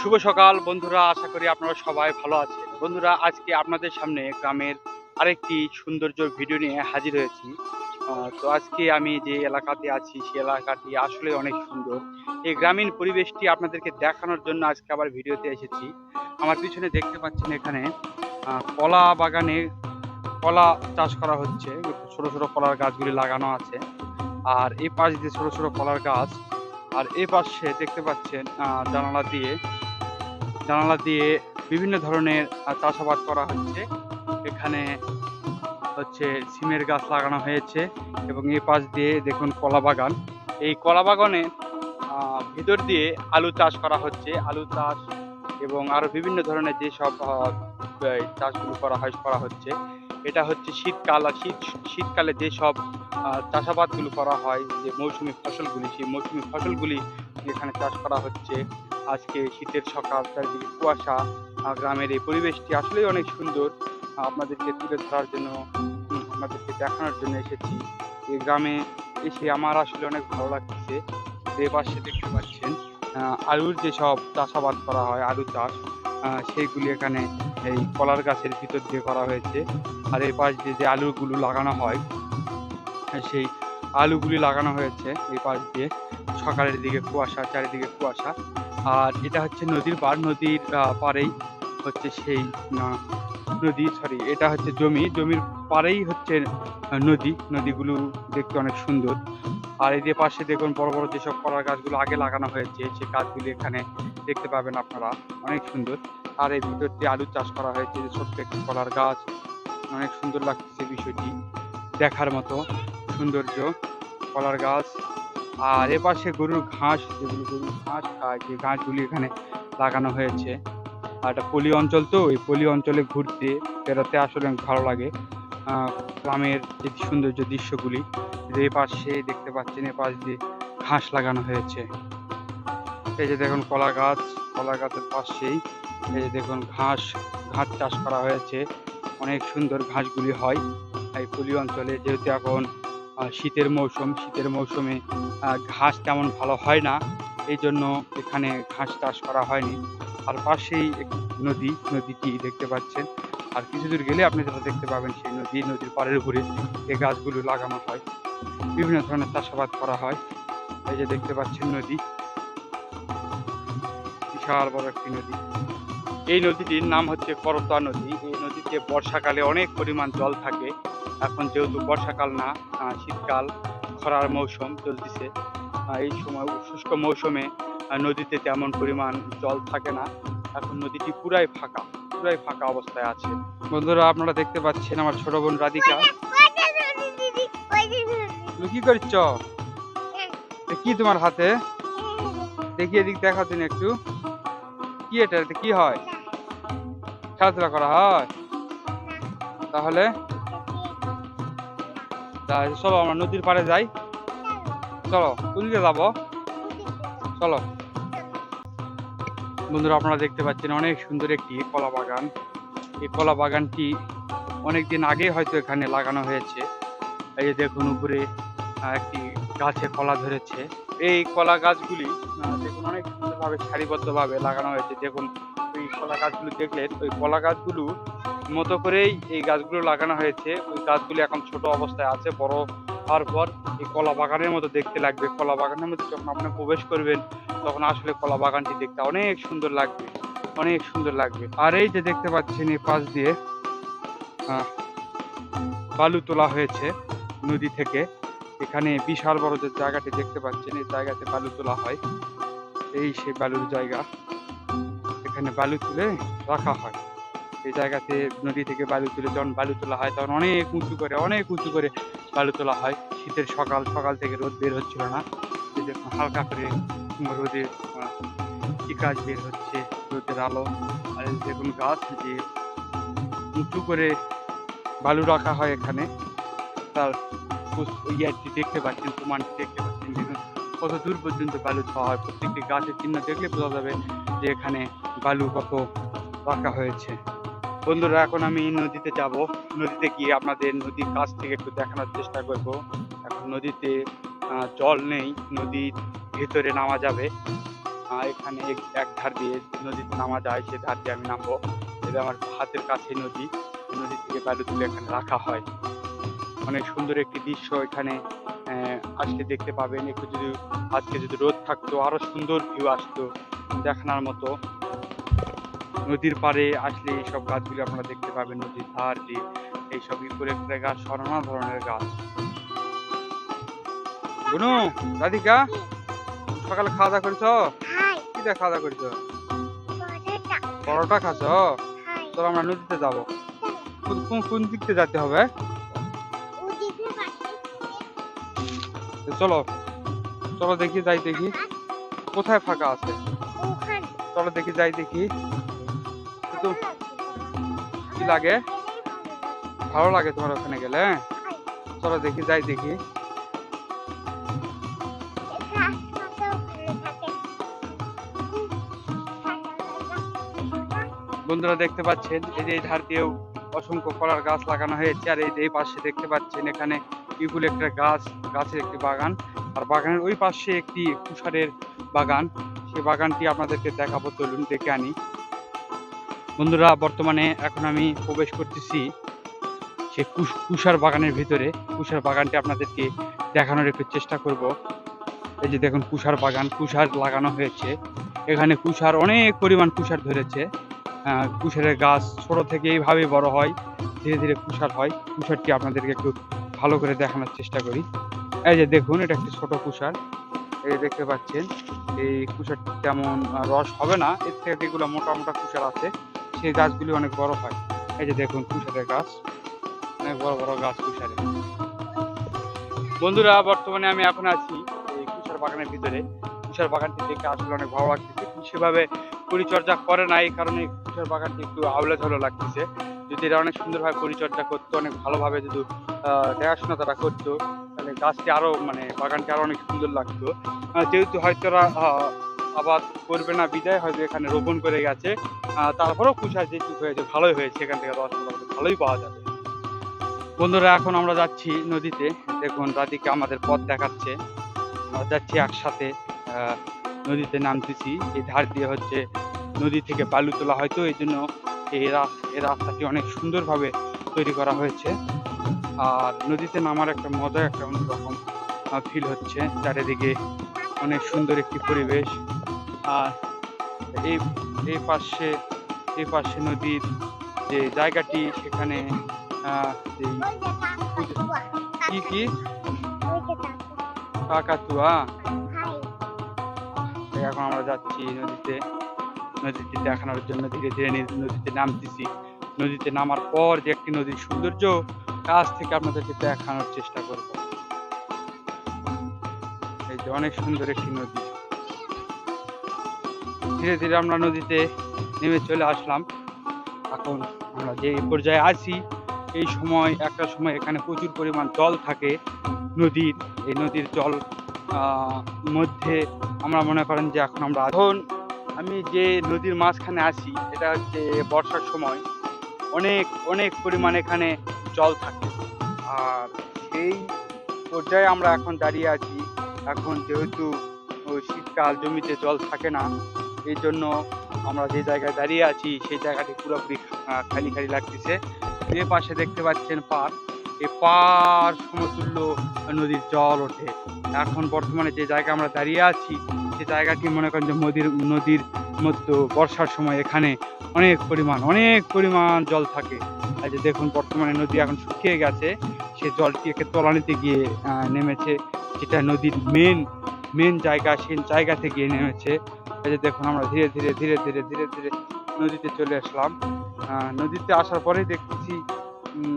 শুভ সকাল বন্ধুরা, আশা করি আপনারা সবাই ভালো আছেন। বন্ধুরা, আজকে আপনাদের সামনে গ্রামের আরেকটি সৌন্দর্য ভিডিও নিয়ে হাজির হয়েছি। তো আজকে আমি যে এলাকাতে আছি সেই এলাকাটি আসলে অনেক সুন্দর। এই গ্রামীণ পরিবেশটি আপনাদেরকে দেখানোর জন্য আজকে আবার ভিডিওতে এসেছি। আমার পিছনে দেখতে পাচ্ছেন এখানে কলা বাগানে কলা চাষ করা হচ্ছে। ছোট ছোট কলার গাছগুলি লাগানো আছে। আর এই পাশ দিয়ে ছোট ছোট কলার গাছ। আর এই পাশে দেখতে পাচ্ছেন জানালা দিয়ে জানালা দিয়ে বিভিন্ন ধরনের চাষাবাদ করা হচ্ছে। এখানে হচ্ছে সিমের গাছ লাগানো হয়েছে এবং এই পাশ দিয়ে দেখুন কলা বাগান। এই কলা বাগানে ভিতর দিয়ে আলু চাষ করা হচ্ছে। আলু চাষ এবং আরও বিভিন্ন ধরনের যেসব চাষগুলো করা হয়, করা হচ্ছে। এটা হচ্ছে শীতকাল, আর শীত, শীতকালে যেসব চাষাবাদগুলো করা হয়, যে মৌসুমী ফসলগুলি, সেই মৌসুমী ফসলগুলি এখানে চাষ করা হচ্ছে। আজকে শীতের সকাল চারিদিকে কুয়াশা গ্রামের এই পরিবেশটি আসলেই অনেক সুন্দর। আপনাদেরকে তুলে ধরার জন্য আপনাদেরকে দেখানোর জন্য এসেছি। এই গ্রামে এসে আমার আসলে অনেক ভালো লাগছে। যে পাশে দেখতে পাচ্ছেন আলুর যেসব চাষাবাদ করা হয়, আলু চাষ সেইগুলি এখানে এই কলার গাছের ভিতর দিয়ে করা হয়েছে। আর এই পাশ দিয়ে যে আলুগুলো লাগানো হয়, সেই আলুগুলি লাগানো হয়েছে এই পাশ দিয়ে। সকালের দিকে কুয়াশা, চারিদিকে কুয়াশা। আর এটা হচ্ছে নদীর পার, নদীর পাড়েই হচ্ছে সেই নদী সরি এটা হচ্ছে জমি। জমির পারেই হচ্ছে নদী। নদীগুলো দেখতে অনেক সুন্দর। আর এই যে পাশে দেখুন বড় বড় যেসব কলার গাছগুলো আগে লাগানো হয়েছে সেই গাছগুলি এখানে দেখতে পাবেন আপনারা। অনেক সুন্দর। আর এই ভিতর দিয়ে আলু চাষ করা হয়েছে, যে ছোট্ট একটি কলার গাছ। অনেক সুন্দর লাগতেছে বিষয়টি দেখার মতো। সৌন্দর্য, কলার গাছ, আর এপাশে গরুর ঘাস, যেগুলো গরুর ঘাস খায় যে ঘাসগুলি এখানে লাগানো হয়েছে। আর এটা পলি অঞ্চল তো এই পলি অঞ্চলে ঘুরতে, বেড়াতে আসলে অনেক ভালো লাগে। গ্রামের যে সৌন্দর্য দৃশ্যগুলি, যে পাশে দেখতে পাচ্ছেন, এ পাশ দিয়ে ঘাস লাগানো হয়েছে। এই যে দেখুন কলা গাছ কলা গাছের পাশেই এই যে দেখুন ঘাস ঘাস চাষ করা হয়েছে। অনেক সুন্দর ঘাসগুলি হয়। এই পলি অঞ্চলে যেহেতু এখন শীতের মৌসুম, শীতের মৌসুমে ঘাস তেমন ভালো হয় না। এই জন্য এখানে ঘাস চাষ করা হয়নি। আর পাশেই একটি নদী, নদীটি দেখতে পাচ্ছেন। আর কিছু দূর গেলে আপনি যেটা দেখতে পাবেন, সেই নদী, নদীর পাড়ের উপরে এই গাছগুলো লাগানো হয়। বিভিন্ন ধরনের চাষাবাদ করা হয়। এই যে দেখতে পাচ্ছেন নদী। বিশাল বড় একটি নদী। এই নদীটির নাম হচ্ছে করতোয়া নদী। এই নদীতে বর্ষাকালে অনেক পরিমাণ জল থাকে। এখন যেহেতু বর্ষাকাল না শীতকাল, খরার মৌসুম চলতেছে এই সময় শুষ্ক মৌসুমে নদীতে তেমন পরিমাণ জল থাকে না। এখন নদীটি পুরাই ফাঁকা পুরাই ফাঁকা অবস্থায় আছে। বন্ধুরা, আপনারা দেখতে পাচ্ছেন আমার ছোট বোন রাধিকা। কি করছ? কি তোমার হাতে? দেখি এদিক দেখা তুমি একটু। কি এটা কি হয়? খেলাধুলা করা হয়? তাহলে? তা চলো, আমরা নদীর পাড়ে যাই। চলো, কোন দিকে যাব? চলো। বন্ধুরা, আপনারা দেখতে পাচ্ছেন অনেক সুন্দর একটি কলা বাগান। এই কলা বাগানটি অনেক দিন আগে হয়তো এখানে লাগানো হয়েছে। এই যে দেখুন, উপরে একটি গাছে কলা ধরেছে। এই কলা গাছগুলি দেখুন, অনেক সুন্দরভাবে সারিবদ্ধভাবে লাগানো হয়েছে। দেখুন, ওই কলা গাছগুলো দেখলেন, ওই কলা গাছগুলো মতো করেই এই গাছগুলো লাগানো হয়েছে। ওই গাছগুলি এখন ছোট অবস্থায় আছে, বড় হওয়ার পর এই কলা বাগানের মতো দেখতে লাগবে। কলা বাগানের মধ্যে যখন আপনি প্রবেশ করবেন, তখন আসলে কলা বাগানটি দেখতে অনেক সুন্দর লাগবে, অনেক সুন্দর লাগবে। আর এই যে দেখতে পাচ্ছেন এই পাশ দিয়ে বালু তোলা হয়েছে নদী থেকে। এখানে বিশাল বড় যে জায়গাটি দেখতে পাচ্ছেন, এই জায়গাতে বালু তোলা হয়। এই সেই বালুর জায়গা। এখানে বালু তুলে রাখা হয়। এই জায়গাতে নদী থেকে বালু তুলে যখন বালু তোলা হয়, তখন অনেক উঁচু করে, অনেক উঁচু করে বালু তোলা হয়। শীতের সকাল সকাল থেকে রোদ বের হচ্ছিল না। হালকা করে রোদের চিকাজ বের হচ্ছে? রোদের আলো। আর দেখুন গাছ যে উঁচু করে বালু রাখা হয় এখানে। তার ইয়ারটি দেখতে পাচ্ছেন, প্রমাণটি দেখতে পাচ্ছেন দেখুন কত দূর পর্যন্ত বালু খাওয়া হয়। প্রত্যেকটি গাছের চিহ্ন দেখলে বোঝা যাবে যে এখানে বালু কত রাখা হয়েছে। বন্ধুরা, এখন আমি নদীতে যাব। নদীতে গিয়ে আপনাদের নদীর কাছ থেকে একটু দেখানোর চেষ্টা করব। এখন নদীতে জল নেই, নদীর ভেতরে নামা যাবে। এখানে এক ধার দিয়ে নদীতে নামা যায়, সে ধার দিয়ে আমি নামবো। এটা আমার হাতের কাছে নদী। নদী থেকে বালু তুলে এখানে রাখা হয়। অনেক সুন্দর একটি দৃশ্য এখানে আজকে দেখতে পাবেন। একটু যদি, আজকে যদি রোদ থাকতো আরও সুন্দর ভিউ আসতো দেখানোর মতো। নদীর পাড়ে আসলে এইসব গাছগুলি আপনারা দেখতে পাবেন নদীর ধার দিয়ে এইসব ইকুরেক্টরে গাছ নানা ধরনের গাছ। বুনু রাধিকা সকালে খাওয়া দাওয়া করেছ? কি দিয়ে খাওয়া দাওয়া করেছ? পরোটা। খাচ্ছ? হাই। আমরা নদীতে যাব। কোন- কোন কোন দিক দিয়ে যেতে হবে? তো চলো চলো দেখি যাই দেখি। কোথায় ফাঁকা আছে? চলো দেখি যাই দেখি। কি লাগে? ভালো লাগে তোমার ওখানে গেলে চলো দেখি, যাই দেখি। বন্ধুরা দেখতে পাচ্ছেন, এই যে এই ধার দিয়েও অসংখ্য কলার গাছ লাগানো হয়েছে, আর এই যে এই পাশে দেখতে পাচ্ছেন, এখানে ইগুল একটা গাছ, গাছের একটি বাগান। আর বাগানের ওই পাশে একটি কুষারের বাগান সেই বাগানটি আপনাদেরকে দেখাবো, চলুন দেখে আনি। বন্ধুরা, বর্তমানে এখন আমি প্রবেশ করতেছি সে কুষার বাগানের ভিতরে। কুষার বাগানটি আপনাদেরকে দেখানোর একটু চেষ্টা করব। এই যে দেখুন কুষার বাগান কুষার লাগানো হয়েছে। এখানে কুষার অনেক পরিমাণ কুষার ধরেছে। কুষারের গাছ ছোট থেকে এইভাবে বড় হয়, ধীরে ধীরে কুষার হয়। কুষারটি আপনাদেরকে একটু ভালো করে দেখানোর চেষ্টা করি। এই যে দেখুন, এটা একটি ছোট কুষার এই দেখতে পাচ্ছেন, এই কুষারটি তেমন রস হবে না। এর থেকে যেগুলো মোটা মোটা কুষার আছে। সেই গাছগুলি অনেক বড় হয়। এই যে দেখুন কুষারের গাছ। অনেক বড় বড় গাছ কুষারের বন্ধুরা, বর্তমানে আমি এখন আছি এই কুষার বাগানের ভিতরে। কুষার বাগানটি দেখে আসলে অনেক ভালো লাগতেছে। সেভাবে পরিচর্যা করে না, এই কারণে কুষার বাগানটি একটু আউলে ঝাউলে লাগতেছে। যদি এরা অনেক সুন্দরভাবে পরিচর্যা করতো, অনেক ভালোভাবে যদি দেখাশোনা তারা করতো, তাহলে গাছটি আরও মানে বাগানটি আরও অনেক সুন্দর লাগতো। যেহেতু হয়তো আবাদ করবে না, বিদায় হয়তো এখানে রোপণ করে গেছে। তারপরেও কুষার যেটুকু হয়েছে, ভালোই হয়েছে, এখান থেকে মোটামুটি ভালোই পাওয়া যাবে। বন্ধুরা, এখন আমরা যাচ্ছি নদীতে। দেখুন, রাধিকা আমাদের পথ দেখাচ্ছে। আমরা যাচ্ছি একসাথে নদীতে নামতেছি। এই ধার দিয়ে হচ্ছে নদী থেকে বালু তোলা হয়তো, এই জন্য এই এই রাস্তাটি অনেক সুন্দরভাবে তৈরি করা হয়েছে। আর নদীতে নামার একটা মজা একটা অন্যরকম ফিল হচ্ছে। চারিদিকে অনেক সুন্দর একটি পরিবেশ। আর এই এই পাশে এই পাশে নদীর যে জায়গাটি সেখানে কি কি? কাকাতুয়া। এখন আমরা যাচ্ছি নদীতে নদীতে দেখানোর জন্য ধীরে ধীরে নদীতে নামতেছি। নদীতে নামার পর যে একটি নদীর সৌন্দর্য কাছ থেকে আপনাদেরকে দেখানোর চেষ্টা করব। এই যে অনেক সুন্দর একটি নদী। ধীরে ধীরে আমরা নদীতে নেমে চলে আসলাম। এখন আমরা যে পর্যায়ে আছি, এই সময়, একটা সময় এখানে প্রচুর পরিমাণ জল থাকে নদীর। এই নদীর জল মধ্যে আমরা মনে করেন যে এখন আমরা এখন আমি যে নদীর মাঝখানে আছি, এটা হচ্ছে বর্ষার সময়। অনেক অনেক পরিমাণ এখানে জল থাকে। আর সেই পর্যায়ে আমরা এখন দাঁড়িয়ে আছি। এখন যেহেতু শীতকাল, জমিতে জল থাকে না এই জন্য আমরা যে জায়গায় দাঁড়িয়ে আছি, সেই জায়গাটি পুরোপুরি খালি খালি লাগতেছে। এ পাশে দেখতে পাচ্ছেন পার এই পার সমতুল্য নদীর জল ওঠে। এখন বর্তমানে যে জায়গায় আমরা দাঁড়িয়ে আছি, সে জায়গাটি মনে করেন যে নদীর নদীর মধ্যে বর্ষার সময় এখানে অনেক পরিমাণ অনেক পরিমাণ জল থাকে। আর যে দেখুন, বর্তমানে নদী এখন শুকিয়ে গেছে। সে জলটি একে তলানিতে গিয়ে নেমেছে। যেটা নদীর মেন মেন জায়গা সেই জায়গা থেকে নেমেছে এই যে দেখুন আমরা ধীরে ধীরে ধীরে ধীরে ধীরে ধীরে নদীতে চলে আসলাম। নদীতে আসার পরেই দেখতেছি উম,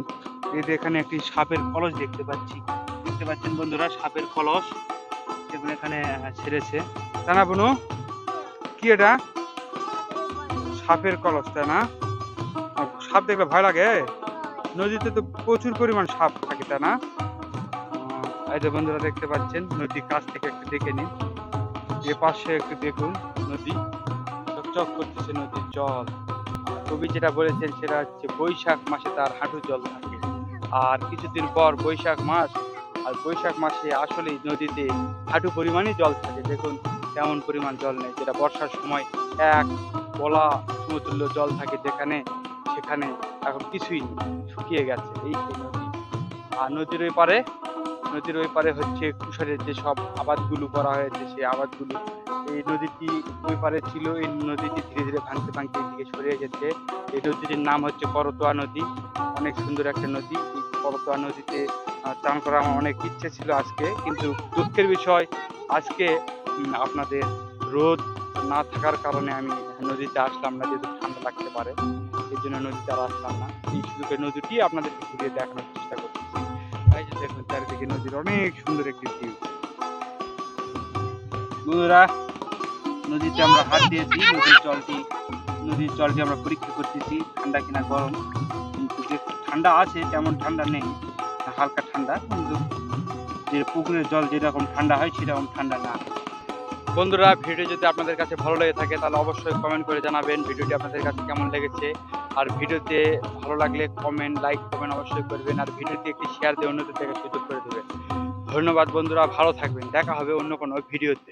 এই এখানে একটি সাপের কলস দেখতে পাচ্ছি। দেখতে পাচ্ছেন বন্ধুরা সাপের কলস দেখুন এখানে ছেড়েছে। তাই না বনু কি এটা? সাপের কলস তাই না সাপ দেখলে ভয় লাগে? নদীতে তো প্রচুর পরিমাণ সাপ থাকে তাই না এই যে বন্ধুরা দেখতে পাচ্ছেন, নদীর কাছ থেকে একটু দেখে নিন। এ পাশে একটু দেখুন, নদী। চকচক করতেছে নদীর জল। কবি যেটা বলেছেন সেটা হচ্ছে, বৈশাখ মাসে তার হাঁটু জল থাকে। আর কিছুদিন পর বৈশাখ মাস, আর বৈশাখ মাসে আসলেই নদীতে হাঁটু পরিমাণে জল থাকে। দেখুন, তেমন পরিমাণ জল নেই। যেটা বর্ষার সময় এক বলা সমতুল্য জল থাকে যেখানে, সেখানে এখন কিছুই শুকিয়ে গেছে। এই আর নদীর ওই পারে নদীর ওই পারে হচ্ছে কুশারের যে সব আবাদগুলো করা হয়েছে, সেই আবাদগুলো এই নদীটি ওই পারে ছিল, এই নদীটি ধীরে ধীরে ভাঙতে ভাঙতে এদিকে সরিয়ে গেছে। এই নদীটির নাম হচ্ছে করতোয়া নদী। অনেক সুন্দর একটা নদী। এই করতোয়া নদীতে চান করার আমার অনেক ইচ্ছে ছিল আজকে। কিন্তু দুঃখের বিষয়, আজকে আপনাদের রোদ না থাকার কারণে আমি নদীতে আসলাম না, যেহেতু ঠান্ডা লাগতে পারে। এই জন্য নদীতে আর আসলাম না। এই সুযোগে নদীটি আপনাদেরকে ঘুরিয়ে দেখানোর চেষ্টা যে দেখুন চারিদিকে নদীর অনেক সুন্দর একটি ভিউ বন্ধুরা, নদীতে আমরা হাত দিয়েছি, নদীর জলটি নদীর জলটি আমরা পরীক্ষা করতেছি, ঠান্ডা কিনা গরম, কিন্তু যে ঠান্ডা আছে, তেমন ঠান্ডা নেই, হালকা ঠান্ডা, কিন্তু যে পুকুরের জল যেরকম ঠান্ডা হয়, সেরকম ঠান্ডা না। বন্ধুরা, ভিডিও যদি আপনাদের কাছে ভালো লেগে থাকে, তাহলে অবশ্যই কমেন্ট করে জানাবেন, ভিডিওটি আপনাদের কাছে কেমন লেগেছে। আর ভিডিওতে ভালো লাগলে কমেন্ট লাইক কমেন্ট অবশ্যই করবেন আর ভিডিওতে একটি শেয়ার দিয়ে অন্যদের থেকে সুযোগ করে দেবেন। ধন্যবাদ বন্ধুরা, ভালো থাকবেন, দেখা হবে অন্য কোনো ভিডিওতে।